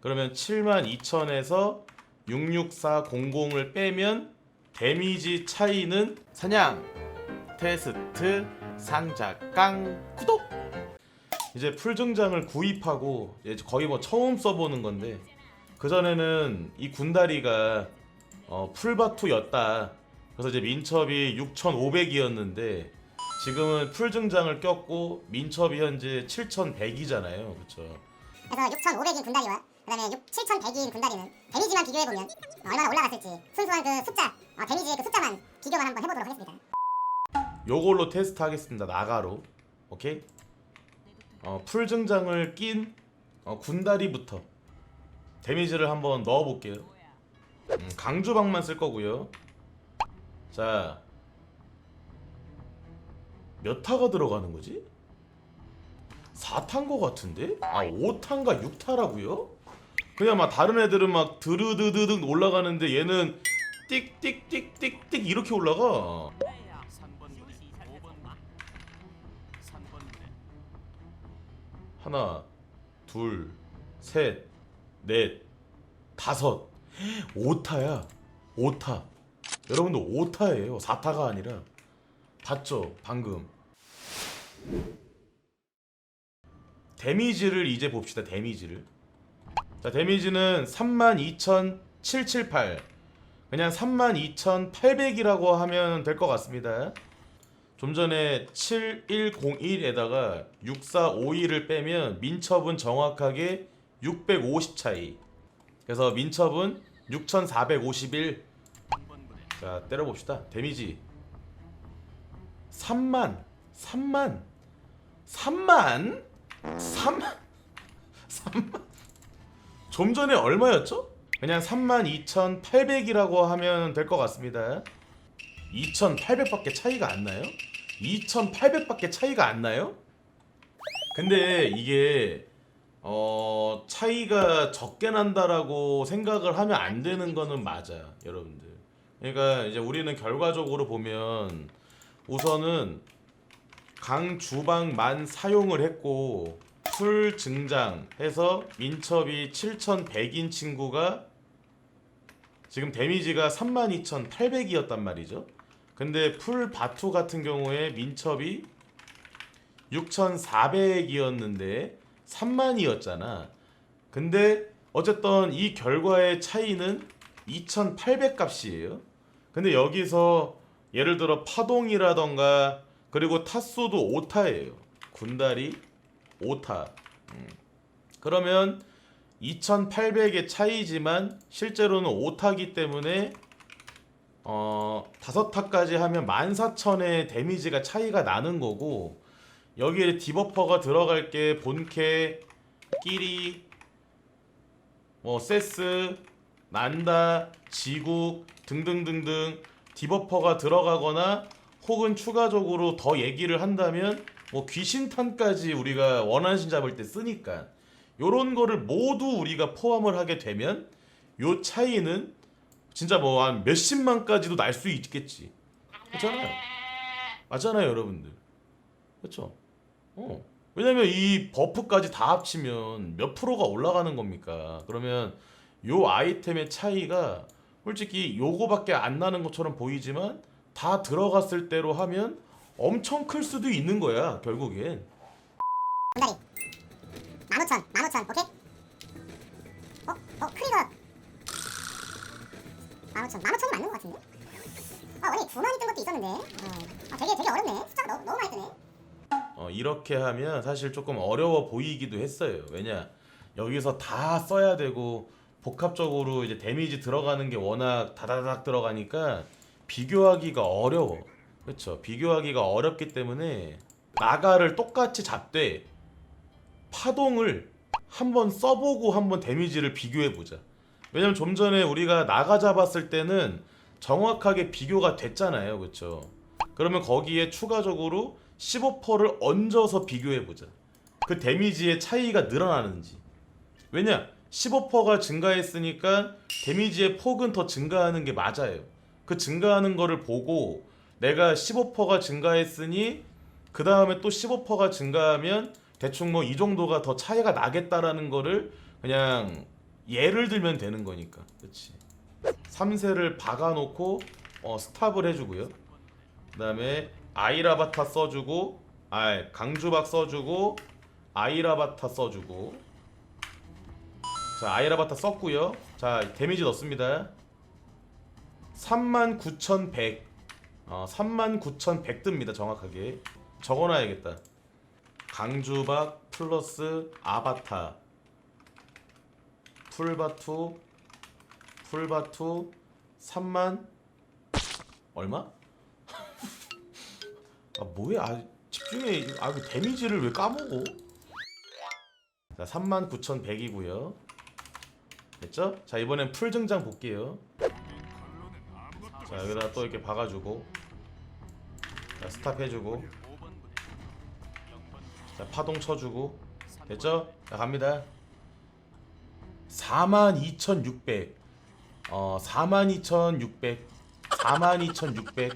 그러면 72,000에서 66400을 빼면 데미지 차이는 사냥 테스트 상자 깡 구독 이제 풀증장을 구입하고 이제 거의 뭐 처음 써보는 건데 그 전에는 이 군다리가 어, 풀바투였다. 그래서 이제 민첩이 6,500이었는데 지금은 풀증장을 꼈고 민첩이 현재 7,100이잖아요. 그렇죠? 그래서 6,500인 군다리와 그다음에 6, 7,100인 군다리는 데미지만 비교해 보면 얼마나 올라갔을지 순수한 그 숫자, 어, 데미지의 그 숫자만 비교만 한번 해보도록 하겠습니다. 요걸로 테스트 하겠습니다. 나가로. 오케이? 어, 풀 증장을 낀 어, 군다리부터 데미지를 한번 넣어 볼게요. 음, 강주방만 쓸 거고요. 자. 몇 타가 들어가는 거지? 4탄 거 같은데? 아, 5탄가 6타라고요? 그냥 막 다른 애들은 막 드르드드득 올라가는데 얘는 띡띡띡띡띡 이렇게 올라가. 3번 부대, 5번 부대, 3번 부대, 하나, 둘, 셋, 넷, 다섯, 오타야. 오타. 여러분들 오타예요. 사타가 아니라. 봤죠? 방금. 데미지를 이제 봅시다. 데미지를. 자, 데미지는 32,778. 그냥 32,800이라고 하면 될 것 같습니다. 좀 전에 7101에다가 6452를 빼면 민첩은 정확하게 650 차이. 그래서 민첩은 6451. 3번 부대, 자, 때려봅시다. 데미지 3만 3만 3만 3만 3만 좀 전에 얼마였죠? 그냥 32,800이라고 하면 될 것 같습니다. 2,800밖에 차이가 안 나요? 2,800밖에 차이가 안 나요? 근데 이게 어 차이가 적게 난다라고 생각을 하면 안 되는 거는 맞아, 여러분들. 그러니까 이제 우리는 결과적으로 보면 우선은 강 주방만 사용을 했고 풀 증장해서 민첩이 7,100인 친구가 지금 데미지가 32,800이었단 말이죠. 근데 풀 바투 같은 경우에 민첩이 6,400이었는데 3만이었잖아. 근데 어쨌든 이 결과의 차이는 2,800 값이에요. 근데 여기서 예를 들어 파동이라던가 그리고 타수도 오타예요. 군다리 오타. 음. 그러면 2,800의 차이지만 실제로는 오타기 때문에 어 다섯 타까지 하면 14,000의 데미지가 차이가 나는 거고 여기에 디버퍼가 들어갈 게 본캐, 끼리, 뭐 세스, 난다, 지국 등등등등 디버퍼가 들어가거나 혹은 추가적으로 더 얘기를 한다면 뭐 귀신탄까지 우리가 원한신 잡을 때 쓰니까 요런 거를 모두 우리가 포함을 하게 되면 요 차이는 진짜 뭐 한 몇십만까지도 날 수 있겠지. 그렇잖아요. 맞잖아요, 여러분들. 그렇죠? 어. 왜냐면 이 버프까지 다 합치면 몇 프로가 올라가는 겁니까? 그러면 요 아이템의 차이가 솔직히 요거밖에 안 나는 것처럼 보이지만 다 들어갔을 때로 하면 엄청 클 수도 있는 거야, 결국엔. 군다리 15,000, 15,000, 오케이? 어? 어, 크리가 15,000, 15,000이 맞는 것 같은데? 아, 원래 두 마리 뜬 것도 있었는데 어. 아, 되게 되게 어렵네 숫자가 너무, 너무 많이 뜨네 어, 이렇게 하면 사실 조금 어려워 보이기도 했어요. 왜냐 여기서 다 써야 되고 복합적으로 이제 데미지 들어가는 게 워낙 다다닥 들어가니까 비교하기가 어려워. 그렇죠. 비교하기가 어렵기 때문에 나가를 똑같이 잡되 파동을 한번 써보고 한번 데미지를 비교해 보자. 왜냐면 좀 전에 우리가 나가 잡았을 때는 정확하게 비교가 됐잖아요. 그렇죠. 그러면 거기에 추가적으로 15%를 얹어서 비교해 보자. 그 데미지의 차이가 늘어나는지. 왜냐? 15%가 증가했으니까 데미지의 폭은 더 증가하는 게 맞아요. 그 증가하는 거를 보고 내가 15%가 증가했으니 그 다음에 또 15%가 증가하면 대충 뭐 이 정도가 더 차이가 나겠다라는 거를 그냥 예를 들면 되는 거니까. 그렇지. 3세를 박아놓고 어, 스탑을 해주고요. 그 다음에 아이라바타 써주고, 아 강주박 써주고, 아이라바타 써주고. 자 아이라바타 썼고요. 자 데미지 넣습니다. 39,100. 어 39,100 뜹니다 정확하게. 적어놔야겠다. 강주박 플러스 아바타 풀바투 풀바투 3만 얼마? 아 뭐야 아, 집중해 아그 데미지를 왜 까먹어? 자 39,100이고요 됐죠? 자 이번엔 풀 증장 볼게요 자 여기다 또 이렇게 박아주고 자 스탑 해주고. 5번 부대 0번 자 파동 쳐주고. 됐죠? 자 갑니다. 42,600 어 42,600 42,600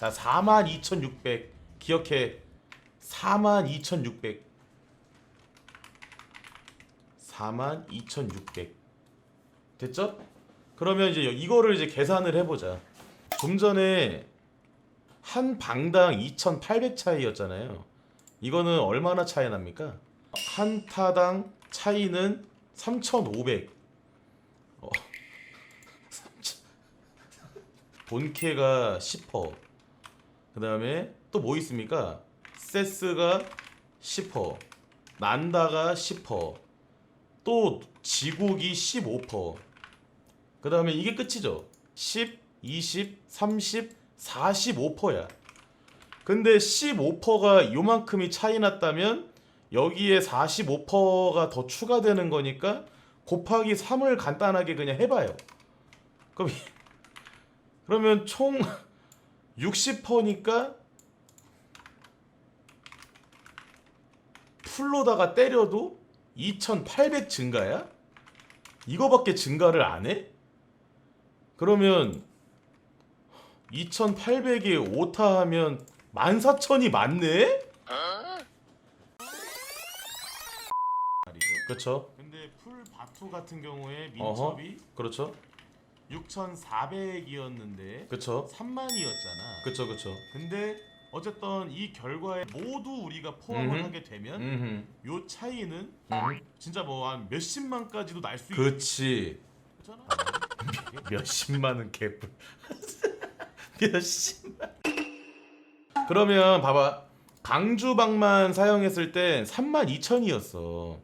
자 42,600 기억해. 42,600 42,600 됐죠? 그러면 이제 이거를 이제 계산을 해보자. 좀 전에 한 방당 2,800 차이였잖아요 이거는 얼마나 차이 납니까? 한 타당 차이는 3,500. 어. 3,000. 본캐가 10%. 그다음에 또 뭐 있습니까? 세스가 10%. 난다가 10%. 또 지국이 15%. 그다음에 이게 끝이죠. 10, 20, 30, 45%야. 근데 15%가 요만큼이 차이 났다면 여기에 45%가 더 추가되는 거니까 곱하기 3을 간단하게 그냥 해봐요. 그럼 이- 그러면 총 60%니까 풀로다가 때려도 2,800 증가야? 이거밖에 증가를 안 해? 그러면 2,800에 5타 하면 14,000이 맞네? 그렇죠. 근데 풀 바투 같은 경우에 민첩이 그렇죠. 6,400이었는데 그렇죠. 3만이었잖아. 그렇죠, 그렇죠. 근데 어쨌든 이 결과에 모두 우리가 포함을 음흠. 하게 되면 음. 요 차이는 음. 진짜 뭐 한 몇십만까지도 날수 그렇지. 있잖아. 몇십만은 개뿔. 몇십만. 그러면 봐봐. 강주박만 사용했을 땐 32,000이었어.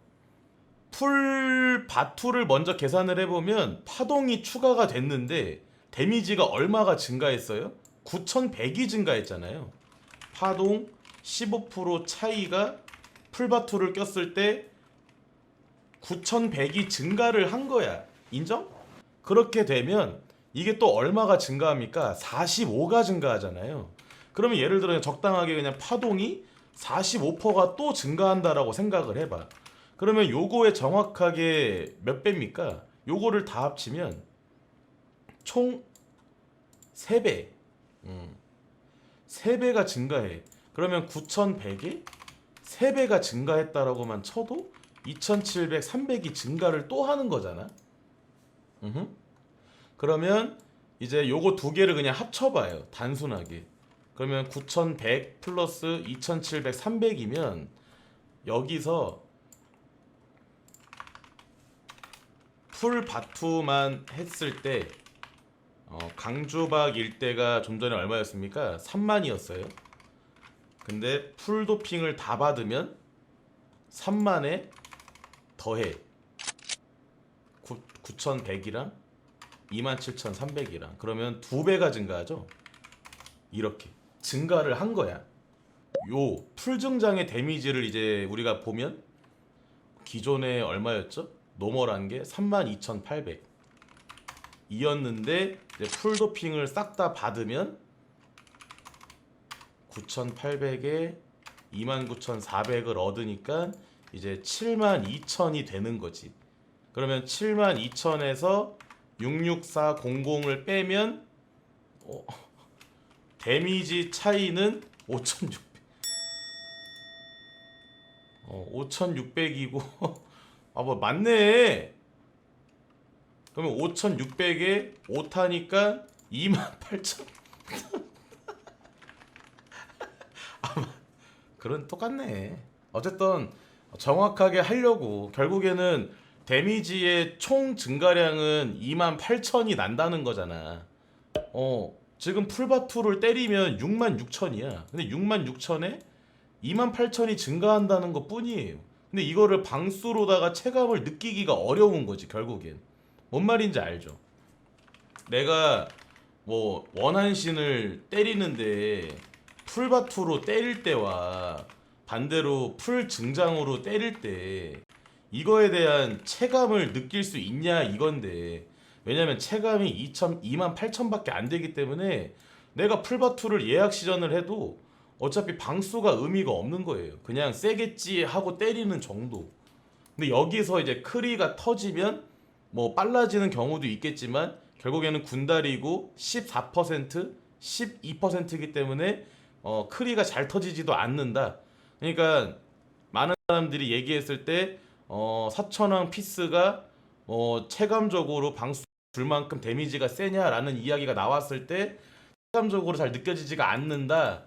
풀 바투를 먼저 계산을 해보면 파동이 추가가 됐는데 데미지가 얼마가 증가했어요? 9,100이 증가했잖아요. 파동 15% 차이가 풀바투를 꼈을 때 9,100이 증가를 한 거야. 인정? 그렇게 되면 이게 또 얼마가 증가합니까? 45가 증가하잖아요. 그러면 예를 들어 적당하게 그냥 파동이 45%가 또 증가한다라고 생각을 해봐. 그러면 요거에 정확하게 몇 배입니까? 요거를 다 합치면 총 3배. 음. 3배가 증가해. 그러면 9,100에 3배가 증가했다라고만 쳐도 2,700, 300이 증가를 또 하는 거잖아. 음흠. 그러면 이제 요거 두 개를 그냥 합쳐봐요. 단순하게. 그러면 9100 플러스 2700, 300이면 여기서 풀 바투만 했을 때 어, 강주박 일대가 좀 전에 얼마였습니까? 3만이었어요. 근데 풀 도핑을 다 받으면 3만에 더해 9,100이랑 27,300이랑 그러면 두 배가 증가하죠. 이렇게 증가를 한 거야. 요 풀증장의 데미지를 이제 우리가 보면 기존에 얼마였죠? 노멀한 게 32,800 이었는데 이제 풀 도핑을 싹 다 받으면 9,800에 29,400을 얻으니까 이제 72,000이 되는 거지. 그러면 72,000에서 66400을 빼면 어, 데미지 차이는 5,600. 어, 5,600이고 아 뭐 맞네. 그러면 5,600에 5타니까 28,000. 아마 그런 똑같네. 어쨌든 정확하게 하려고 결국에는 데미지의 총 증가량은 28,000이 난다는 거잖아. 어, 지금 풀바투를 때리면 66,000이야. 근데 66,000에 28,000이 증가한다는 것 뿐이에요. 근데 이거를 방수로다가 체감을 느끼기가 어려운 거지, 결국엔. 뭔 말인지 알죠? 내가 뭐 원한신을 때리는데 풀바투로 때릴 때와 반대로 풀 증장으로 때릴 때 이거에 대한 체감을 느낄 수 있냐 이건데 왜냐면 체감이 2천 2만 8천밖에 안 되기 때문에 내가 풀바투를 예약 시전을 해도 어차피 방수가 의미가 없는 거예요. 그냥 세겠지 하고 때리는 정도. 근데 여기서 이제 크리가 터지면 뭐 빨라지는 경우도 있겠지만 결국에는 군달이고 14% 12%이기 때문에 어 크리가 잘 터지지도 않는다. 그러니까 많은 사람들이 얘기했을 때 어, 사천왕 피스가 어, 체감적으로 방수 줄 만큼 데미지가 세냐라는 이야기가 나왔을 때 체감적으로 잘 느껴지지가 않는다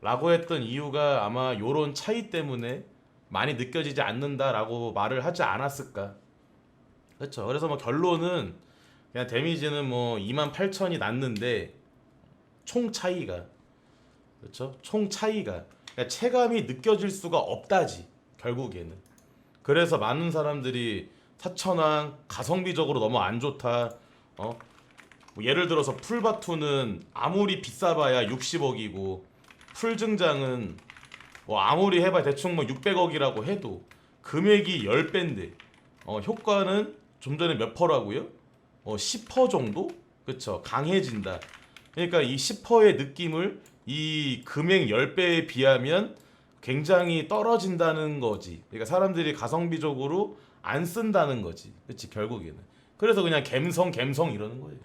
라고 했던 이유가 아마 요런 차이 때문에 많이 느껴지지 않는다라고 말을 하지 않았을까. 그렇죠. 그래서 뭐 결론은 그냥 데미지는 뭐 28,000이 났는데 총 차이가 그렇죠? 총 차이가 그러니까 체감이 느껴질 수가 없다지 결국에는 그래서 많은 사람들이 사천왕 가성비적으로 너무 안 좋다. 어? 뭐 예를 들어서 풀바투는 아무리 비싸봐야 60억이고 풀증장은 뭐 아무리 해봐야 대충 뭐 600억이라고 해도 금액이 10배인데 어, 효과는 좀 전에 몇 퍼라고요? 어, 10퍼 정도? 그쵸 강해진다. 그러니까 이 10퍼의 느낌을 이 금액 10배에 비하면 굉장히 떨어진다는 거지. 그러니까 사람들이 가성비적으로 안 쓴다는 거지. 그치 결국에는. 그래서 그냥 갬성 갬성 이러는 거예요.